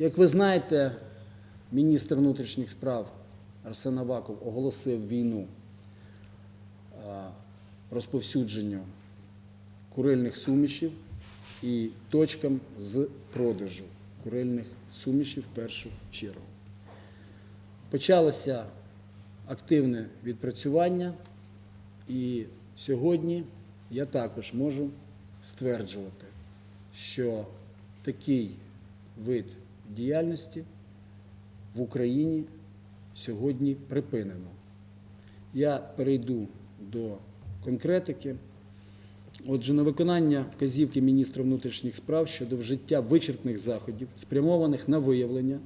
Як ви знаєте, міністр внутрішніх справ Арсен Аваков оголосив війну розповсюдженню курильних сумішів і точкам з продажу курильних сумішів в першу чергу. Почалося активне відпрацювання, і сьогодні я також можу стверджувати, що такий вид діяльності в Україні сьогодні припинено. Я перейду до конкретики. Отже, на виконання вказівки міністра внутрішніх справ щодо вжиття вичерпних заходів, спрямованих на виявлення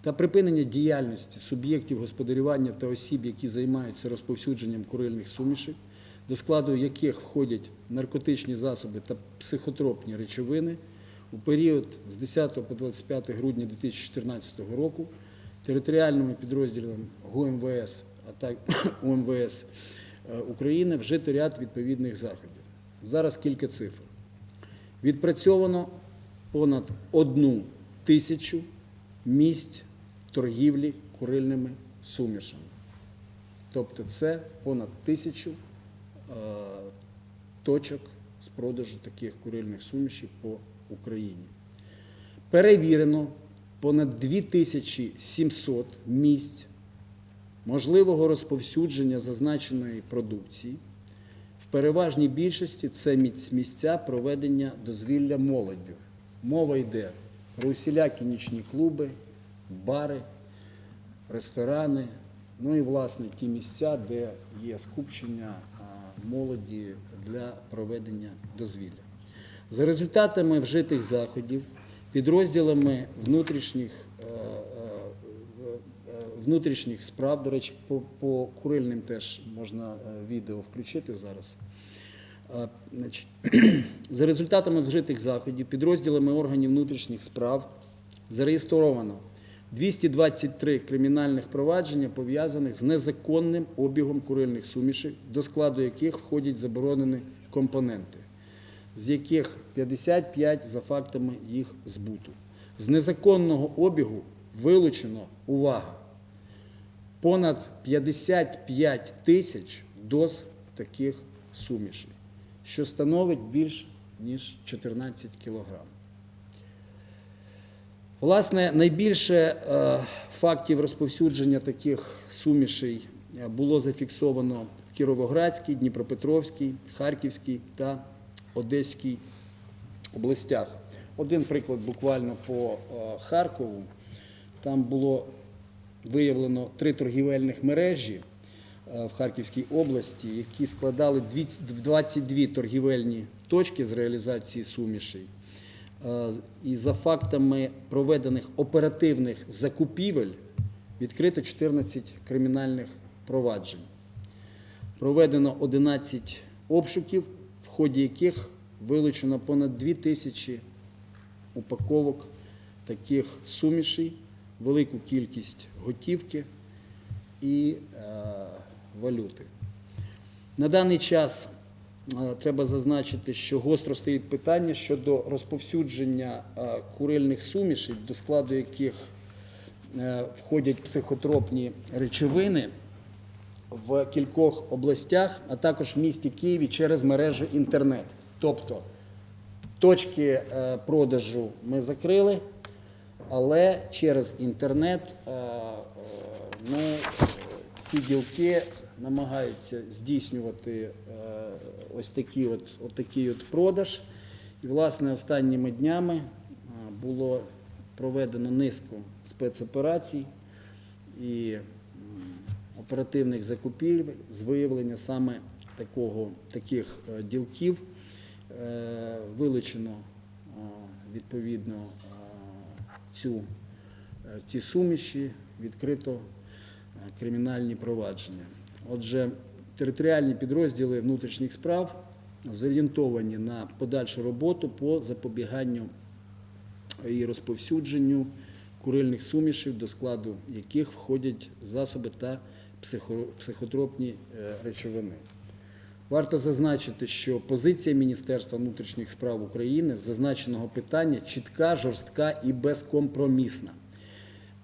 та припинення діяльності суб'єктів господарювання та осіб, які займаються розповсюдженням курильних сумішів, до складу яких входять наркотичні засоби та психотропні речовини, у період з 10 по 25 грудня 2014 року територіальними підрозділами ГУМВС, а так УМВС е, України вжито ряд відповідних заходів. Зараз кілька цифр. Відпрацьовано понад одну тисячу місць торгівлі курильними сумішами. Тобто це понад тисячу е, точок з продажу таких курильних сумішів по Україні. Перевірено понад 2700 місць можливого розповсюдження зазначеної продукції. В переважній більшості це місця проведення дозвілля молоддю. Мова йде про усілякі нічні клуби, бари, ресторани, ну і власне ті місця, де є скупчення молоді для проведення дозвілля. За результатами вжитих заходів, підрозділами внутрішніх, е, е, е, внутрішніх справ, до речі, по, по курильним теж можна відео включити зараз. За результатами вжитих заходів, підрозділами органів внутрішніх справ зареєстровано 223 кримінальних провадження, пов'язаних з незаконним обігом курильних сумішей, до складу яких входять заборонені компоненти, з яких 55 за фактами їх збуту. З незаконного обігу вилучено увага понад 55 тисяч доз таких сумішей, що становить більш ніж 14 кілограм. Власне, найбільше е, фактів розповсюдження таких сумішей е, було зафіксовано в Кіровоградській, Дніпропетровській, Харківській та Одеській областях. Один приклад буквально по е, Харкову. Там було виявлено три торгівельних мережі е, в Харківській області, які складали 22 торгівельні точки з реалізації сумішей. Е, І за фактами проведених оперативних закупівель відкрито 14 кримінальних проваджень. Проведено 11 обшуків, ході яких вилучено понад 2 тисячі упаковок таких сумішей, велику кількість готівки і е, валюти. На даний час е, треба зазначити, що гостро стоїть питання щодо розповсюдження е, курильних сумішей, до складу яких входять психотропні речовини в кількох областях, а також в місті Києві через мережу інтернет. Тобто точки е, продажу ми закрили, але через інтернет е, е, е, ці ділки намагаються здійснювати ось такий от, от такий от продаж. І, власне, останніми днями було проведено низку спецоперацій і оперативних закупівель з виявлення саме такого, таких е, ділків. Е, Вилучено е, відповідно цю, ці суміші, відкрито кримінальні провадження. Отже, територіальні підрозділи внутрішніх справ зорієнтовані на подальшу роботу по запобіганню і розповсюдженню курильних сумішів, до складу яких входять засоби та психотропні е, речовини. Варто зазначити, що позиція Міністерства внутрішніх справ України з зазначеного питання чітка, жорстка і безкомпромісна.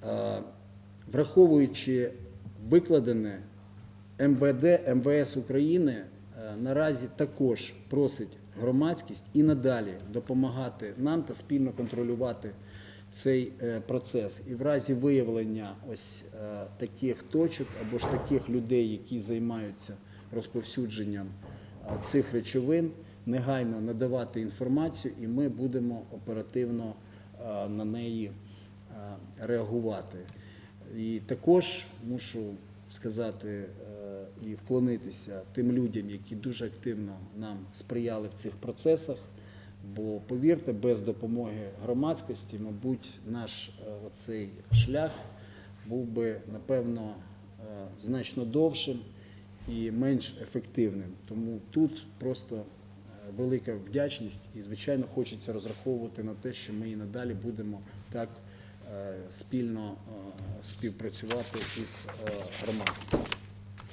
Е, Враховуючи викладене, МВД, МВС України е, наразі також просить громадськість і надалі допомагати нам та спільно контролювати цей е, процес. І в разі виявлення ось е, таких точок або ж таких людей, які займаються розповсюдженням е, цих речовин, негайно надавати інформацію, і ми будемо оперативно на неї реагувати. І також мушу сказати і вклонитися тим людям, які дуже активно нам сприяли в цих процесах. Бо повірте, без допомоги громадськості, мабуть, наш е, оцей шлях був би напевно е, значно довшим і менш ефективним. Тому тут просто е, велика вдячність і, звичайно, хочеться розраховувати на те, що ми і надалі будемо так спільно співпрацювати із громадськістю.